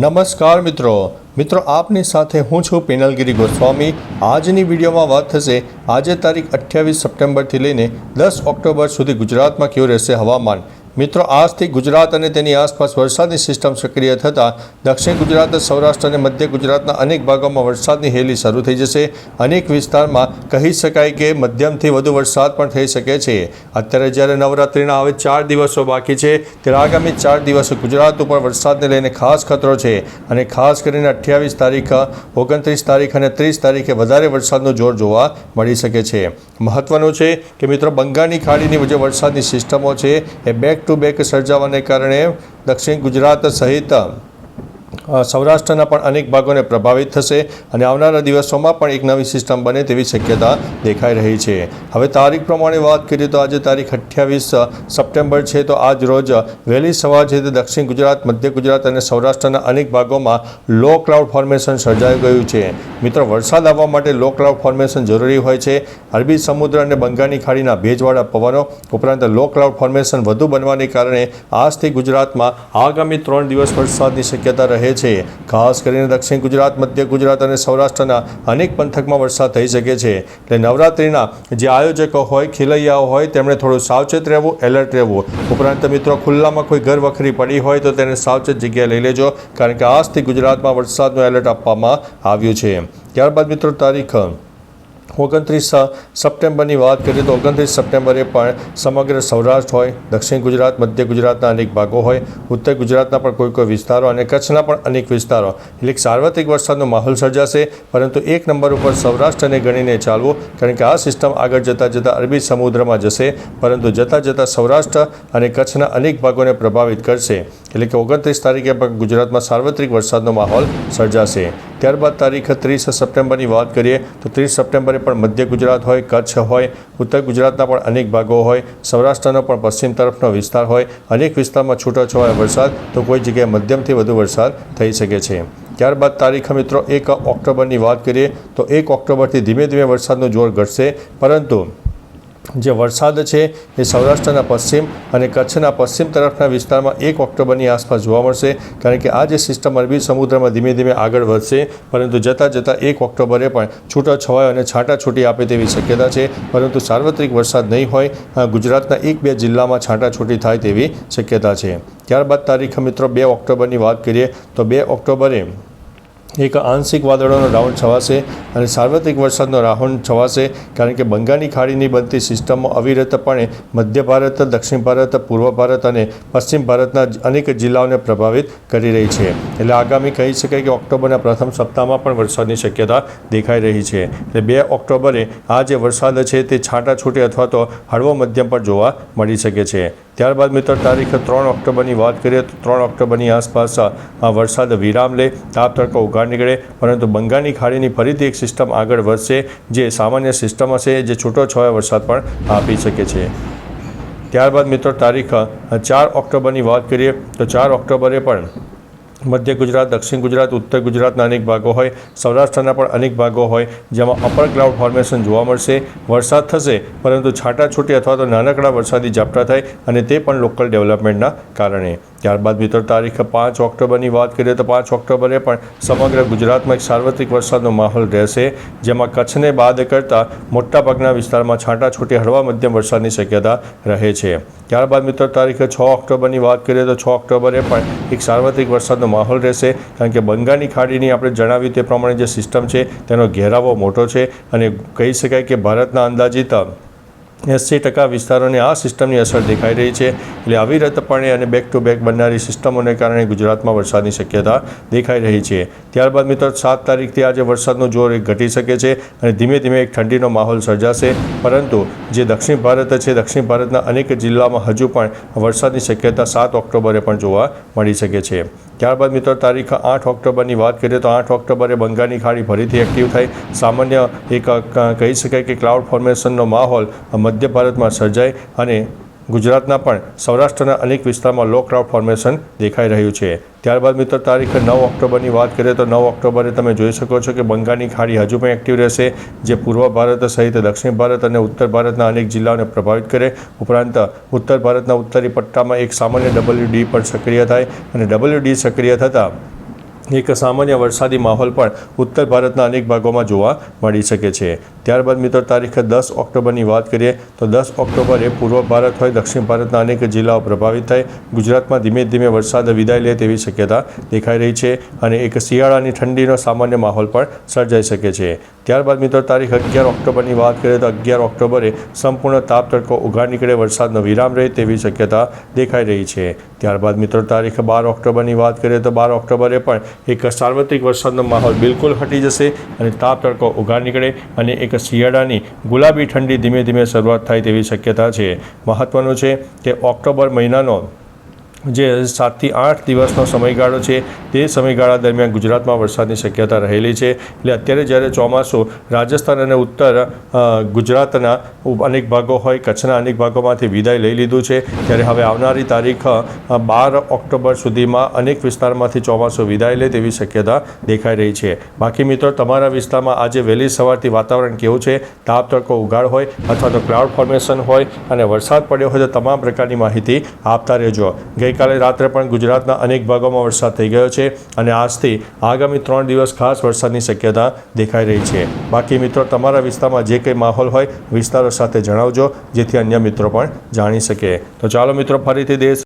નમસ્કાર મિત્રો. મિત્રો, આપની સાથે હું છું પિનલગીરી ગોસ્વામી. આજની વિડીયોમાં વાત થશે, આજે તારીખ અઠ્યાવીસ સપ્ટેમ્બરથી લઈને દસ ઓક્ટોબર સુધી ગુજરાતમાં કેવું રહેશે હવામાન? મિત્રો, આજથી ગુજરાત અને તેની આસપાસ વરસાદની સિસ્ટમ સક્રિય થતાં દક્ષિણ ગુજરાત, સૌરાષ્ટ્ર અને મધ્ય ગુજરાતના અનેક ભાગોમાં વરસાદની હેલી શરૂ થઈ જશે. અનેક વિસ્તારમાં કહી શકાય કે મધ્યમથી વધુ વરસાદ પણ થઈ શકે છે. અત્યારે જ્યારે નવરાત્રિના હવે ચાર દિવસો બાકી છે, ત્યારે આગામી ચાર દિવસો ગુજરાત ઉપર વરસાદને લઈને ખાસ ખતરો છે અને ખાસ કરીને અઠ્યાવીસ તારીખ, ઓગણત્રીસ તારીખ અને ત્રીસ તારીખે વધારે વરસાદનું જોર જોવા મળી શકે છે. મહત્વનું છે કે મિત્રો, બંગાળની ખાડીની જે વરસાદની સિસ્ટમો છે, એ બેક ટુ બેક સર્જાવાને કારણે દક્ષિણ ગુજરાત સહિત સૌરાષ્ટ્રના પણ અનેક ભાગોને પ્રભાવિત થશે અને આવનારા દિવસોમાં પણ એક નવી સિસ્ટમ બને તેવી શક્યતા દેખાઈ રહી છે. હવે તારીખ પ્રમાણે વાત કરીએ તો આજે તારીખ અઠ્યાવીસ સપ્ટેમ્બર છે તો આજ રોજ વહેલી સવાર છે તે દક્ષિણ ગુજરાત, મધ્ય ગુજરાત અને સૌરાષ્ટ્રના અનેક ભાગોમાં લો ક્લાઉડ ફોર્મેશન સર્જાઈ ગયું છે. મિત્રો, વરસાદ આવવા માટે લો ક્લાઉડ ફોર્મેશન જરૂરી હોય છે. અરબી સમુદ્ર અને બંગાળની ખાડીના ભેજવાળા પવનો ઉપરાંત લો ક્લાઉડ ફોર્મેશન વધુ બનવાને કારણે આજથી ગુજરાતમાં આગામી ત્રણ દિવસ વરસાદની શક્યતા રહે છે, ખાસ કરીને દક્ષિણ ગુજરાત, મધ્ય ગુજરાત અને સૌરાષ્ટ્રના અનેક પંથકમાં વરસાદ થઈ શકે છે. એટલે નવરાત્રિના જે આયોજકો હોય, ખેલૈયાઓ હોય, તેમણે થોડું સાવચેત રહેવું, એલર્ટ રહેવું. ઉપરાંત મિત્રો, ખુલ્લામાં કોઈ ઘર વખરી પડી હોય તો તેને સાવચેત જગ્યાએ લઈ લેજો, કારણ કે આજથી ગુજરાતમાં વરસાદનું એલર્ટ આપવામાં આવ્યું છે. ત્યારબાદ મિત્રો, તારીખ ઓગણત્રીસ સપ્ટેમ્બરની વાત કરીએ તો ઓગણત્રીસ સપ્ટેમ્બરે પણ સમગ્ર સૌરાષ્ટ્ર હોય, દક્ષિણ ગુજરાત, મધ્ય ગુજરાતના અનેક ભાગો હોય, ઉત્તર ગુજરાતના પણ કોઈ કોઈ વિસ્તારો અને કચ્છના પણ અનેક વિસ્તારો. એટલે સાર્વત્રિક વરસાદનો માહોલ સર્જાશે, પરંતુ એક નંબર ઉપર સૌરાષ્ટ્રને ગણીને ચાલવું, કારણ કે આ સિસ્ટમ આગળ જતાં જતાં અરબી સમુદ્રમાં જશે, પરંતુ જતાં જતાં સૌરાષ્ટ્ર અને કચ્છના અનેક ભાગોને પ્રભાવિત કરશે. એટલે કે ઓગણત્રીસ તારીખે પણ ગુજરાતમાં સાર્વત્રિક વરસાદનો માહોલ સર્જાશે. ત્યારબાદ તારીખ ત્રીસ સપ્ટેમ્બરની વાત કરીએ, તો ત્રીસ સપ્ટેમ્બરે પણ મધ્ય ગુજરાત હોય, કચ્છ હોય, ઉત્તર ગુજરાતના પણ અનેક ભાગો હોય, સૌરાષ્ટ્રનો પણ પશ્ચિમ તરફનો વિસ્તાર હોય, અનેક વિસ્તારમાં છૂટોછવાયો વરસાદ, તો કોઈ જગ્યાએ મધ્યમથી વધુ વરસાદ થઈ શકે છે. ત્યારબાદ તારીખ મિત્રો, એક ઓક્ટોબરની વાત કરીએ, તો એક ઓક્ટોબરથી ધીમે ધીમે વરસાદનું જોર ઘટશે, પરંતુ જે વરસાદ છે એ સૌરાષ્ટ્રના પશ્ચિમ અને કચ્છના પશ્ચિમ તરફના વિસ્તારમાં એક ઓક્ટોબરની આસપાસ જોવા મળશે. કારણ કે આ જે સિસ્ટમ અરબી સમુદ્રમાં ધીમે ધીમે આગળ વધશે, પરંતુ જતાં જતાં એક ઓક્ટોબરે પણ છૂટો છવાયો અને છાંટાછૂટી આપે તેવી શક્યતા છે. પરંતુ સાર્વત્રિક વરસાદ નહીં હોય ગુજરાતના એક બે જિલ્લામાં છાંટાછૂટી થાય તેવી શક્યતા છે. ત્યારબાદ તારીખ મિત્રો, બે ઓક્ટોબરની વાત કરીએ તો બે ઓક્ટોબરે એક આંશિક વાદળોનો રાઉન્ડ છવાશે અને સાર્વત્રિક વરસાદનો રાઉન્ડ છવાશે કારણ કે બંગાળની ખાડીની બનતી સિસ્ટમો અવિરતપણે મધ્ય ભારત, દક્ષિણ ભારત, પૂર્વ ભારત અને પશ્ચિમ ભારતના અનેક જિલ્લાઓને પ્રભાવિત કરી રહી છે. એટલે આગામી કહી શકાય કે ઓક્ટોબરના પ્રથમ સપ્તાહમાં પણ વરસાદની શક્યતા દેખાઈ રહી છે. એટલે બે ઓક્ટોબરે આ જે વરસાદ છે તે છાંટાછૂટી અથવા તો હળવો મધ્યમ પર જોવા મળી શકે છે. ત્યારબાદ મિત્રો, તારીખ ત્રણ ઓક્ટોબરની વાત કરીએ તો ત્રણ ઓક્ટોબરની આસપાસ આ વરસાદ વિરામ લે, તાપ તડકો ઉઘાડ નીકળે, પરંતુ બંગાળની ખાડીની ફરીથી એક સિસ્ટમ આગળ વધશે, જે સામાન્ય સિસ્ટમ હશે, જે છૂટો છવાયો વરસાદ પણ આપી શકે છે. ત્યારબાદ મિત્રો, તારીખ ચાર ઓક્ટોબરની વાત કરીએ તો ચાર ઓક્ટોબરે પણ મધ્ય ગુજરાત, દક્ષિણ ગુજરાત, ઉત્તર ગુજરાતના અનેક ભાગો હોય. સૌરાષ્ટ્રના પણ અનેક ભાગો હોય, જેમાં અપર ક્લાઉડ ફોર્મેશન જોવા મળશે. વરસાદ થશે, પરંતુ છાંટાછૂટી અથવા તો નાનકડા વરસાદી ઝાપટા થાય અને તે પણ લોકલ ડેવલપમેન્ટના કારણે. ત્યારબાદ મિત્રો તારીખ પાંચ ઓક્ટોબરની વાત કરીએ તો પાંચ ઓક્ટોબરે પણ સમગ્ર ગુજરાતમાં એક સાર્વત્રિક વરસાદનો માહોલ રહેશે. જેમાં કચ્છને બાદ કરતાં મોટાભાગના વિસ્તારમાં છાંટાછૂટી હળવા મધ્યમ વરસાદની શક્યતા રહે છે. ત્યારબાદ મિત્ર તારીખ છ ઓક્ટોબરની વાત કરીએ તો છ ઓક્ટોબરે પણ એક સાર્વત્રિક વરસાદનો માહોલ રહેશે. કારણ કે બંગાળની ખાડીની આપણે જણાવ્યું તે પ્રમાણે જે સિસ્ટમ છે તેનો ઘેરાવો મોટો છે અને કહી શકાય કે ભારતના અંદાજિત એંસી ટકા વિસ્તારોને આ સિસ્ટમની અસર દેખાઈ રહી છે. એટલે અવિરતપણે અને બેક ટુ બેક બનનારી સિસ્ટમોને કારણે ગુજરાતમાં વરસાદની શક્યતા દેખાઈ રહી છે. ત્યારબાદ મિત્રો, સાત તારીખથી આજે વરસાદનું જોર એક ઘટી શકે છે અને ધીમે ધીમે એક ઠંડીનો માહોલ સર્જાશે. પરંતુ જે દક્ષિણ ભારત છે, દક્ષિણ ભારતના અનેક જિલ્લામાં હજુ પણ વરસાદની શક્યતા સાત ઓક્ટોબરે પણ જોવા મળી શકે છે. ત્યારબાદ મિત્રો તારીખ આઠ ઓક્ટોબરની વાત કરીએ તો આઠ ઓક્ટોબરે બંગાળની ખાડી ફરીથી એક્ટિવ થઈ. સામાન્ય એક કહી શકાય કે ક્લાઉડ ફોર્મેશનનો માહોલ મધ્ય ભારતમાં સર્જાય અને ગુજરાતના પણ સૌરાષ્ટ્રના અનેક વિસ્તારમાં લો ક્લાઉડ ફોર્મેશન દેખાઈ રહ્યું છે. ત્યારબાદ મિત્રો, તારીખ નવ ઓક્ટોબરની વાત કરીએ તો નવ ઓક્ટોબરે તમે જોઈ શકો છો કે બંગાળની ખાડી હજુ પણ એક્ટિવ રહેશે, જે પૂર્વ ભારત સહિત દક્ષિણ ભારત અને ઉત્તર ભારતના અનેક જિલ્લાઓને પ્રભાવિત કરે. ઉપરાંત, ઉત્તર ભારતના ઉત્તરી પટ્ટામાં એક સામાન્ય ડબલ્યુ ડી પણ સક્રિય થાય અને ડબલ્યુ ડી સક્રિય થતાં એક સામાન્ય વરસાદી માહોલ પણ ઉત્તર ભારતના અનેક ભાગોમાં જોવા મળી શકે છે. ત્યારબાદ મિત્રો તારીખે દસ ઓક્ટોબરની વાત કરીએ તો દસ ઓક્ટોબરે પૂર્વ ભારત હોય, દક્ષિણ ભારતના અનેક જિલ્લાઓ પ્રભાવિત થાય ગુજરાતમાં ધીમે ધીમે વરસાદ વિદાય લે તેવી શક્યતા દેખાઈ રહી છે અને એક શિયાળાની ઠંડીનો સામાન્ય માહોલ પણ સર્જાઈ શકે છે. ત્યારબાદ મિત્રો તારીખ અગિયાર ઓક્ટોબરની વાત કરીએ તો અગિયાર ઓક્ટોબરે સંપૂર્ણ તાપ તડકો ઉઘાડ નીકળે, વરસાદનો વિરામ રહે તેવી શક્યતા દેખાઈ રહી છે. ત્યારબાદ મિત્રો તારીખ બાર ઓક્ટોબરની વાત કરીએ તો બાર ઓક્ટોબરે પણ એક સાર્વત્રિક વરસાદનો માહોલ બિલકુલ હટી જશે અને તાપ તડકો ઉઘાડ નીકળે અને એક શિયાળાની ગુલાબી ઠંડી ધીમે ધીમે શરૂઆત થાય તેવી શક્યતા છે. મહત્ત્વનું છે કે ઓક્ટોબર મહિનાનો જે સાતથી આઠ દિવસનો સમયગાળો છે, તે સમયગાળા દરમિયાન ગુજરાતમાં વરસાદની શક્યતા રહેલી છે. એટલે અત્યારે જ્યારે ચોમાસું રાજસ્થાન અને ઉત્તર ગુજરાતના અનેક ભાગો હોય, કચ્છના અનેક ભાગોમાંથી વિદાય લઈ લીધું છે, ત્યારે હવે આવનારી તારીખ બાર ઓક્ટોબર સુધીમાં અનેક વિસ્તારમાંથી ચોમાસું વિદાય લે તેવી શક્યતા દેખાઈ રહી છે. બાકી મિત્રો, તમારા વિસ્તારમાં આજે વહેલી સવારથી વાતાવરણ કેવું છે? તાપ, તડકો ઉગાડ હોય અથવા તો ક્લાઉડ ફોર્મેશન હોય અને વરસાદ પડ્યો હોય તો તમામ પ્રકારની માહિતી આપતા રહેજો. ગઈકાલે રાત્રે પણ ગુજરાતના અનેક ભાગોમાં વરસાદ થઈ ગયો છે અને આજથી આગામી ત્રણ દિવસ ખાસ વરસાદની શક્યતા દેખાઈ રહી છે. બાકી મિત્રો, તમારા વિસ્તારમાં જે કંઈ માહોલ હોય વિસ્તારો સાથે જણાવજો, જેથી અન્ય મિત્રો પણ જાણી શકે. તો ચાલો મિત્રો, ફરીથી દેશ